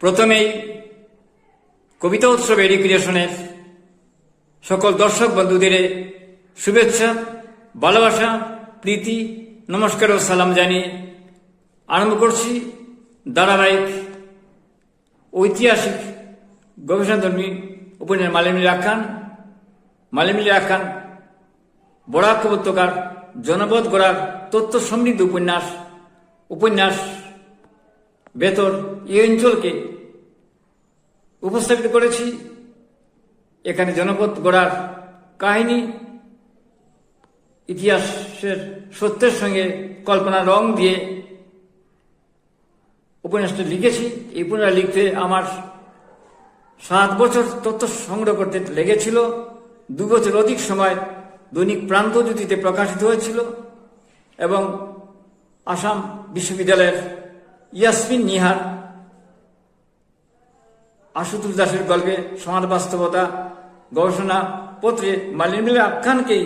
প্রথমেই কবিতা উৎসব এডুকেশনের সকল দর্শক বন্ধুদের শুভেচ্ছা, ভালোবাসা, প্রীতি, নমস্কার ও সালাম জানিয়ে আরম্ভ করছি ধারাবাহিক ঐতিহাসিক গবেষণাধর্মী উপন্যাস মালিমির আখ্যান মালিমির আখ্যান বরাক উপত্যকার জনপদ গড়ার তথ্য সমৃদ্ধ উপন্যাস উপন্যাস বেতর এই অঞ্চলকে উপস্থাপিত করেছি। এখানে জনপদ গড়ার কাহিনী, ইতিহাসের সত্যের সঙ্গে কল্পনা রং দিয়ে উপন্যাসটা লিখেছি। এই উপন্যাস লিখতে আমার সাত বছর তথ্য সংগ্রহ করতে লেগেছিল। দু বছর অধিক সময় দৈনিক প্রান্ত প্রান্তজ্যোতিতে প্রকাশিত হয়েছিল এবং আসাম বিশ্ববিদ্যালয়ের ইয়াসমিন নিহার আশুতোষ দাসের গল্পে সমাজ বাস্তবতা গবেষণা পত্রে মালিনীর আখ্যানকেই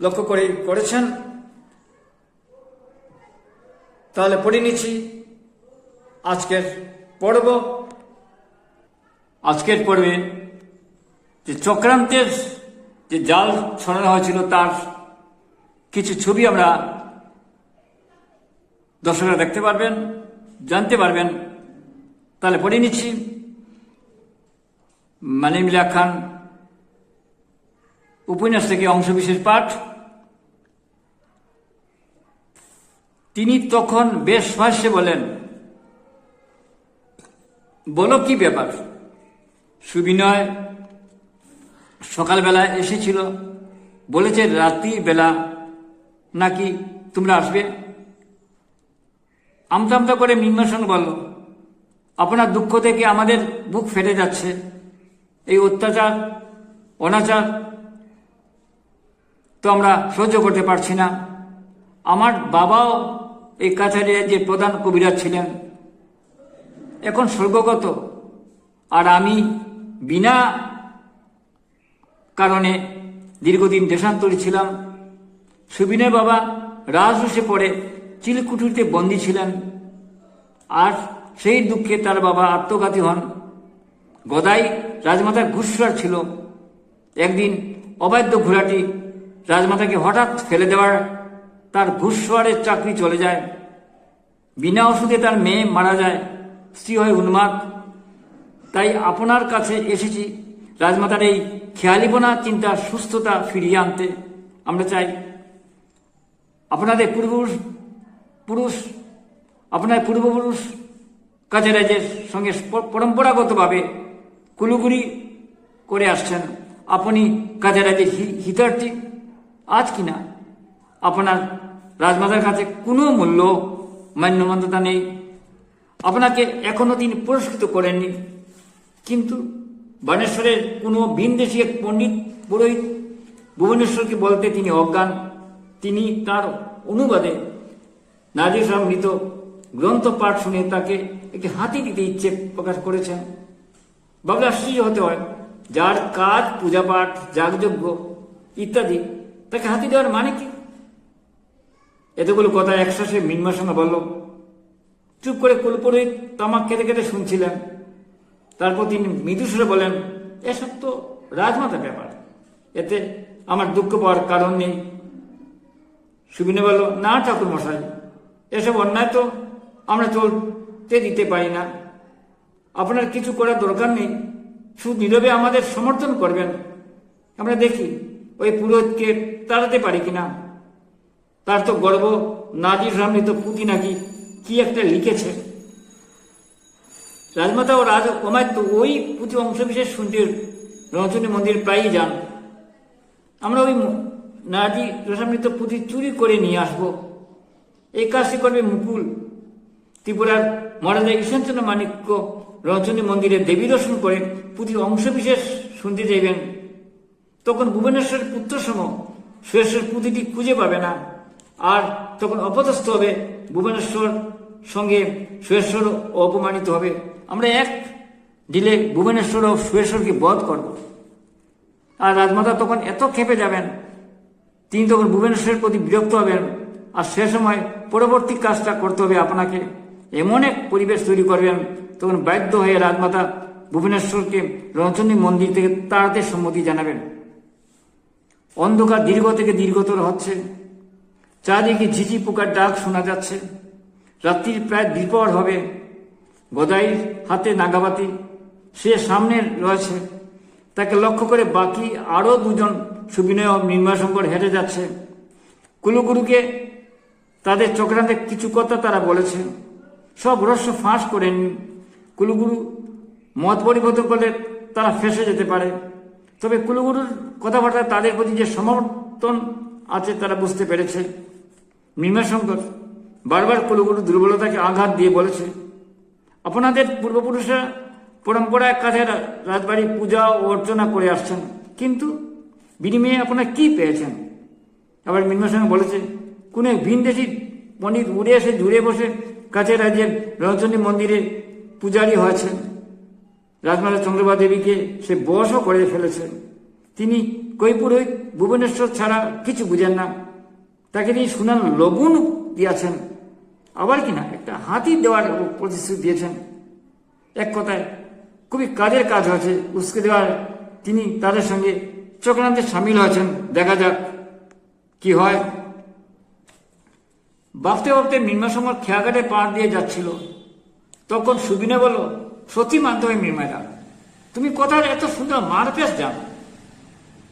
লক্ষ্য করে করেছেন। তাহলে পড়ে নিচ্ছি আজকের পর্ব। আজকের পর্বে যে চক্রান্তের যে জাল ছড়ানো হয়েছিল তার কিছু ছবি আমরা দর্শকরা দেখতে পারবেন, জানতে পারবেন। তাহলে পড়ে নিচ্ছি। মালিমিলা খান, উপন্যাস থেকে অংশবিশেষ পাঠ। তিনি তখন বেশ ভাষ্যে বলেন, বলো কি ব্যাপার? সুবিনয় সকালবেলা এসেছিল, বলেছে রাত্রি বেলা নাকি তোমরা আসবে? আমতা আমতা করে মিমাসন বলল আপনার দুঃখ থেকে আমাদের বুক ফেটে যাচ্ছে। এই অত্যাচার, অনাচার তো আমরা সহ্য করতে পারছি না। আমার বাবাও এই কাছারিয়া যে প্রধান কবিরাজ ছিলেন, এখন স্বর্গগত। আর আমি বিনা কারণে দীর্ঘদিন দেশান্তরী ছিলাম। সুবিনয় বাবা রাজহুসে পড়ে চিলকুঠুরিতে বন্দী ছিলেন। আর সেই দুঃখে তার বাবা আত্মঘাতী হন। গদাই রাজমাতার ঘুষরার ছিল। একদিন অবাধ্য ঘোড়াটি রাজমাতাকে হঠাৎ ফেলে দেওয়ার তার ঘুষওয়ারের চাকরি চলে যায়। বিনা ওষুধে তার মেয়ে মারা যায়, স্ত্রী হয় উন্মাদ। তাই আপনার কাছে এসেছি রাজমাতার এই খেয়ালিপনা, চিন্তার সুস্থতা ফিরিয়ে আনতে। আমরা চাই আপনাদের পূর্বপুরুষ, পুরুষ, আপনার পূর্বপুরুষ কাজে রাজের সঙ্গে পরম্পরাগতভাবে কুলুগুড়ি করে আসছেন। আপনি কাজে রাজের হিতার্থী আজ কিনা আপনার রাজমাতার কাছে কোনো মূল্য মান্যমান্যতা নেই। আপনাকে এখনও তিনি পুরস্কৃত করেননি। কিন্তু বানেশ্বরের কোনো ভিনদেশী এক পণ্ডিত, পুরোহিত ভুবনেশ্বরকে বলতে তিনি অজ্ঞান। তিনি তার অনুবাদে নাজির মৃত গ্রন্থ পাঠ শুনে তাকে একটি হাতি দিতে ইচ্ছে প্রকাশ করেছেন। ভাবলে আশ্চর্য হতে হয়, যার কাজ পূজা পাঠ যাগযজ্ঞ ইত্যাদি, তাকে হাতি দেওয়ার মানে কি? এতগুলো কথা একশ্বাসে মিনমার সঙ্গে বলল। চুপ করে কুলপুরোহিত তামাক কেটে খেতে শুনছিলেন। তারপর তিনি মৃদুসুরে বলেন, এসব তো রাজমাতা ব্যাপার। এতে আমার দুঃখ পাওয়ার কারণ নেই। সুবিনে বলল, না ঠাকুর মশাই এসব অন্যায় তো আমরা চলতে দিতে পারি না। আপনার কিছু করার দরকার নেই। শুধু নীরবে আমাদের সমর্থন করবেন। আমরা দেখি, ওই পুরোহিতকে তাড়াতে পারি কিনা। তার তো গর্ব, নাজির সামনে তো পুঁতি নাকি, কি একটা লিখেছে। রাজমাতা ও রাজ অমাত্য ওই পুঁথি অংশবিশেষ শুনতে রঞ্জনী মন্দির প্রায়ই যান। আমরা ওই নাজি রসামৃত পুঁথি চুরি করে নিয়ে আসব। এই কাজটি করবে মুকুল। ত্রিপুরার মহারাজা ঈশ্বরচন্দ্র মাণিক্য রঞ্জনী মন্দিরে দেবী দর্শন করে পুঁথির অংশবিশেষ শুনতে যাইবেন তখন ভুবনেশ্বরের পুত্রসম সুরেশ্বর পুঁথিটি খুঁজে পাবে না। আর তখন অপদস্থ হবে ভুবনেশ্বর সঙ্গে সুরেশ্বর অপমানিত হবে। আমরা এক দিলে ভুবনেশ্বর ও সুরেশ্বরকে বধ করব। আর রাজমাতা তখন এত খেপে যাবেন, তিনি তখন ভুবনেশ্বরের প্রতি বিরক্ত হবেন। আর সে সময় পরবর্তী কাজটা করতে হবে আপনাকে। এমন এক পরিবেশ তৈরি করবেন, তখন বাধ্য হয়ে রাজমাতা ভুবনেশ্বরকে রণচন্ডী মন্দির থেকে তাড়াতে সম্মতি জানাবেন। অন্ধকার দীর্ঘ থেকে দীর্ঘতর হচ্ছে, চারদিকে ঝিঝি পোকার ডাক শোনা যাচ্ছে, রাত্রির প্রায় দ্বিপর হবে, গদাইর হাতে নাগাবাতি, সে সামনে রয়েছে, তাকে লক্ষ্য করে বাকি আরও দুজন সুবিনয় ও নির্মাশঙ্কর হেঁটে যাচ্ছে। কুলুগুরুকে তাদের চক্রান্তে কিছু কথা তারা বলেছে। সব রহস্য ফাঁস করেন কুলুগুরু মত পরিবর্তন করলে তারা ফেসে যেতে পারে। তবে কুলুগুরুর কথাবার্তা তাদের প্রতি যে সমর্থন আছে তারা বুঝতে পেরেছে। মীমাশঙ্কর বারবার কুলুগুরু দুর্বলতাকে আঘাত দিয়ে বলেছে। আপনাদের পূর্বপুরুষরা পরম্পরায় কাছে রাজবাড়ি পূজা ও অর্চনা করে আসছেন। কিন্তু বিনিময়ে আপনারা কি পেয়েছেন? আবার মীমাসঙ্গ বলেছে, কোন এক ভিনদেশি পণ্ডিত উড়ে এসে জুড়ে বসে কাছে রাজ্যের রজনী মন্দিরে পূজারী হয়েছেন। রাজমাতা চন্দ্রবা দেবীকে সে বসও করে ফেলেছেন। তিনি কৈপুরোহিত ভুবনেশ্বর ছাড়া কিছু বুঝেন না। তাকে তিনি সুনান লবণ দিয়েছেন। আবার কিনা একটা হাতি দেওয়ার প্রতিশ্রুতি দিয়েছেন। এক কথায়, খুবই কাজের কাজ হয়েছে। উস্কে দেওয়ার তিনি তাদের সঙ্গে চক্রান্তে সামিল হয়েছেন। দেখা যাক কি হয়। ভাবতে ভাবতে মিনমাসমর খেয়াঘাটে পাড় দিয়ে যাচ্ছিল। তখন সুবিনে বলল সত্যি মানতে হয় মির্মাইরা তুমি কোথায় এত সুন্দর মারপেশ যাও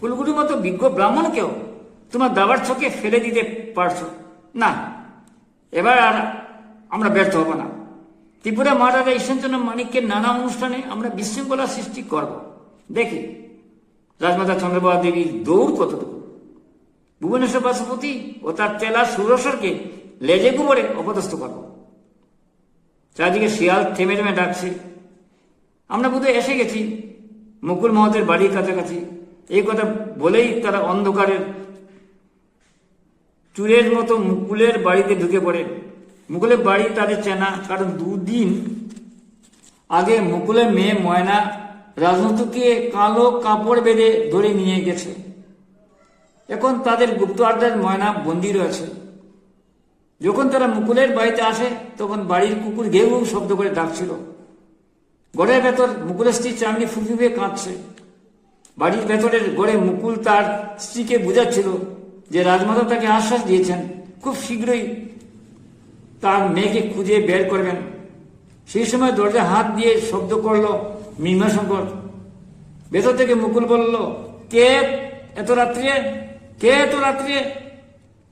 কুলগুরুর মতো বিজ্ঞ ব্রাহ্মণকেও তোমার দাবার চোখে ফেলে দিতে পারছ? না, এবার আর আমরা ব্যর্থ হব না। ত্রিপুরা মহারাজা ঈশ্বরচন্দ্র মানিককে নানা অনুষ্ঠানে আমরা বিশৃঙ্খলা সৃষ্টি করব। দেখি, রাজমাতা চন্দ্রবাবু দেবীর দৌড় কতটুকু? ভুবনেশ্বর বাসুপতি ও তার চেলা সুরসরকে লেজে গুবরে অপদস্থ করব। চারদিকে শিয়াল থেমে থেমে ডাকছে। আমরা বোধহয় এসে গেছি। মুকুল মহতের বাড়ির কাছাকাছি। এই কথা বলেই তারা অন্ধকারের চুরের মতো মুকুলের বাড়িতে ঢুকে পড়ে। মুকুলের বাড়ি তাদের চেনা, কারণ দুদিন আগে মুকুলের মেয়ে ময়না রাজনতুকে কালো কাপড় বেঁধে ধরে নিয়ে গেছে। এখন তাদের গুপ্ত আড্ডার ময়না বন্দি রয়েছে। যখন তারা মুকুলের বাড়িতে আসে, তখন বাড়ির কুকুর ঘেউ শব্দ করে ডাকছিল। গড়ের ভেতর মুকুলের স্ত্রী চামড়ি ফুফিয়ে কাঁদছে। বাড়ির ভেতরের গড়ে মুকুল তার স্ত্রীকে বুঝাচ্ছিল যে রাজমাতা তাকে আশ্বাস দিয়েছেন, খুব শীঘ্রই তার মেয়েকে খুঁজে বের করবেন। সেই সময় দরজা হাত দিয়ে শব্দ করল মীমাশঙ্কর ভেতর থেকে মুকুল বলল, কে? এত রাত্রে কে এত রাত্রে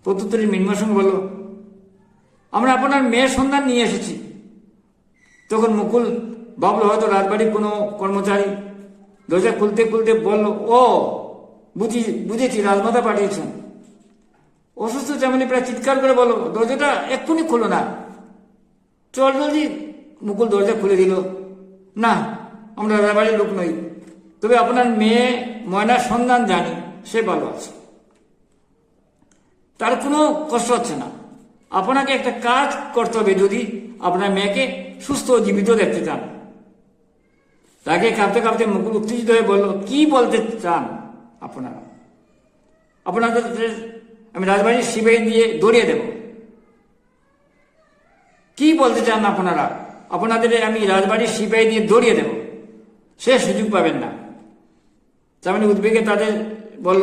প্রত্যুত্তরে মীমাশঙ্কর বলল আমরা আপনার মেয়ের সন্ধান নিয়ে এসেছি। তখন মুকুল ভাবলো, হয়তো রাজবাড়ির কোনো কর্মচারী দরজা খুলতে খুলতে বলল, ও, বুঝি, বুঝেছি, রাজমাতা পাঠিয়েছেন। অসুস্থ চামেলি প্রায় চিৎকার করে বলো দরজাটা এক্ষুনি খুলো না। চল জলদি। মুকুল দরজা খুলে দিল, না, আমরা রাজবাড়ির লোক নই। তবে আপনার মেয়ে ময়নার সন্ধান জানি, সে ভালো আছে। তার কোনো কষ্ট হচ্ছে না। আপনাকে একটা কাজ করতে হবে যদি আপনার মেয়েকে সুস্থ জীবিত দেখতে চান। তাকে কাঁপতে কাঁপতে মুকুল উত্তেজিত হয়ে বলল, কি বলতে চান আপনারা? আপনাদের আমি রাজবাড়ির শিবে দিয়ে দৌড়িয়ে দেব। কি বলতে চান আপনারা? আপনাদের আমি রাজবাড়ির সিপাহী দিয়ে দৌড়িয়ে দেব। সে সুযোগ পাবেন না। তার মানে উদ্বেগে তাদের বলল,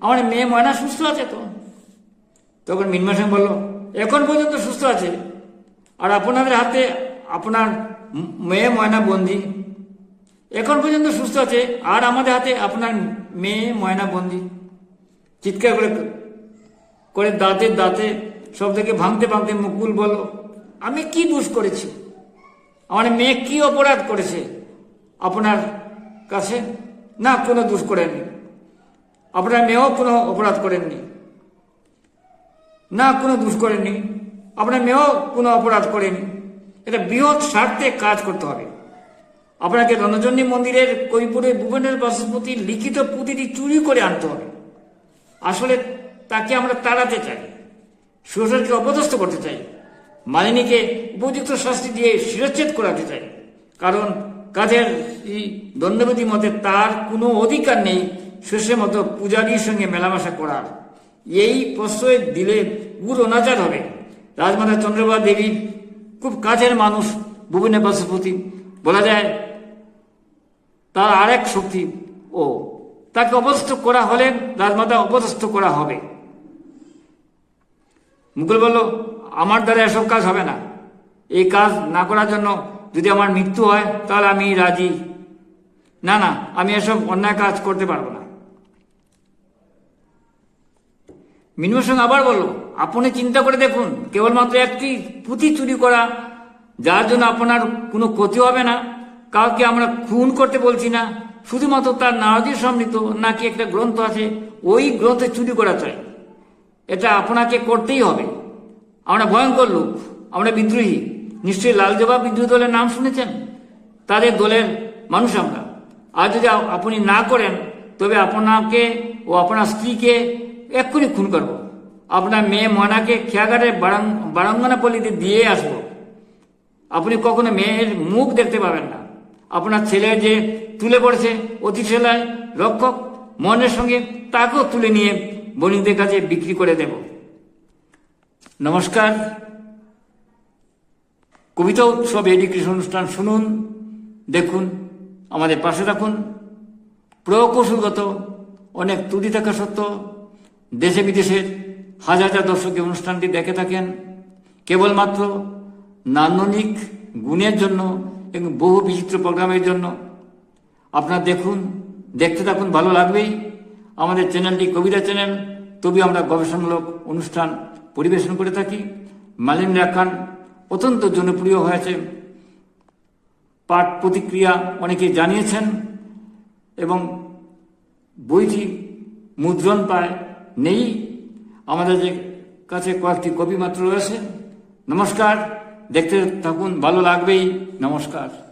আমার মেয়ে ময়না সুস্থ আছে তো? তখন মিনমা সিং বলল এখন পর্যন্ত সুস্থ আছে। আর আপনাদের হাতে আপনার মেয়ে ময়না বন্দি। এখন পর্যন্ত সুস্থ আছে। আর আমাদের হাতে আপনার মেয়ে ময়না বন্দি। চিৎকার করে করে দাঁতে দাঁতে সব থেকে ভাঙতে ভাঙতে মুকুল বলল, আমি কি দোষ করেছি? আমার মেয়ে কি অপরাধ করেছে? আপনার কাছে? না, কোনো দোষ করেননি। আপনার মেয়েও কোনো অপরাধ করেননি। না কোনো দোষ করেননি। আপনার মেয়েও কোনো অপরাধ করেনি। এটা বৃহৎ স্বার্থে কাজ করতে হবে। আপনাকে রণজনী মন্দিরের কৈপুরে ভুবনের বাসস্পতি লিখিত পুঁতিটি চুরি করে আনতে হবে। আসলে তাকে আমরা তাড়াতে চাই। সুরসরকে অপদস্থ করতে চাই। মালিনীকে উপযুক্ত শাস্তি দিয়ে শিরচ্ছেদ করাতে চাই। কারণ কাজের দণ্ডবিধি মতে তার কোনো অধিকার নেই। শেষের মতো পূজারীর সঙ্গে মেলামেশা করার। এই প্রশ্রয় দিলে পুর অনাচার হবে। রাজমাতা চন্দ্রবা দেবীর খুব কাছের মানুষ, ভুবনে বাসুপতি। বলা যায় তার আরেক শক্তি ও। তাকে অপদস্থ করা হলে রাজমাতা অপদস্থ করা হবে। মুকুল বলল, আমার দ্বারা এসব কাজ হবে না। এই কাজ না করার জন্য যদি আমার মৃত্যু হয়, তাহলে আমি রাজি। না না, আমি এসব অন্যায় কাজ করতে পারব না। মিনুর সঙ্গে আবার বলল আপনি চিন্তা করে দেখুন, কেবলমাত্র একটি পুঁথি চুরি করা, যার জন্য আপনার কোনো ক্ষতি হবে না। কাউকে আমরা খুন করতে বলছি না, শুধুমাত্র তার নারদীর সমৃদ্ধ নাকি একটা গ্রন্থ আছে, ওই গ্রন্থে চুরি করা চাই। এটা আপনাকে করতেই হবে। আমরা ভয়ঙ্কর লোক, আমরা বিদ্রোহী। নিশ্চয়ই লাল জবাব বিদ্রোহী দলের নাম শুনেছেন? তাদের দলের মানুষ আমরা। আর যদি আপনি না করেন, তবে আপনাকে ও আপনার স্ত্রীকে এক্ষুনি খুন করব। আপনার মেয়ে ময়নাকে খেয়াঘাটের বারাং বারাঙ্গনা পল্লীতে দিয়ে আসব। আপনি কখনো মেয়ের মুখ দেখতে পাবেন না। আপনার ছেলে যে তুলে পড়েছে অতিশেলায় রক্ষক মনের সঙ্গে তাকেও তুলে নিয়ে বণিকদের কাছে বিক্রি করে দেব। নমস্কার। কবিতা উৎসব এডুকেশন অনুষ্ঠান শুনুন, দেখুন, আমাদের পাশে রাখুন প্রকৌশলগত, অনেক ত্রুটি থাকা সত্ত্বেও দেশে বিদেশের হাজার হাজার দর্শক অনুষ্ঠানটি দেখে থাকেন। কেবলমাত্র নান্দনিক গুণের জন্য এবং বহু বিচিত্র প্রোগ্রামের জন্য। আপনারা দেখুন, দেখতে থাকুন, ভালো লাগবেই। আমাদের চ্যানেলটি কবিতা চ্যানেল তবে আমরা গবেষণামূলক অনুষ্ঠান পরিবেশন করে থাকি। মালিনী খান অত্যন্ত জনপ্রিয় হয়েছে। পাঠ প্রতিক্রিয়া অনেকে জানিয়েছেন এবং বইটি মুদ্রণ পায় নেই। আমাদের যে কাছে কয়েকটি কপি মাত্র রয়েছে। নমস্কার। দেখতে থাকুন ভালো লাগবেই। নমস্কার।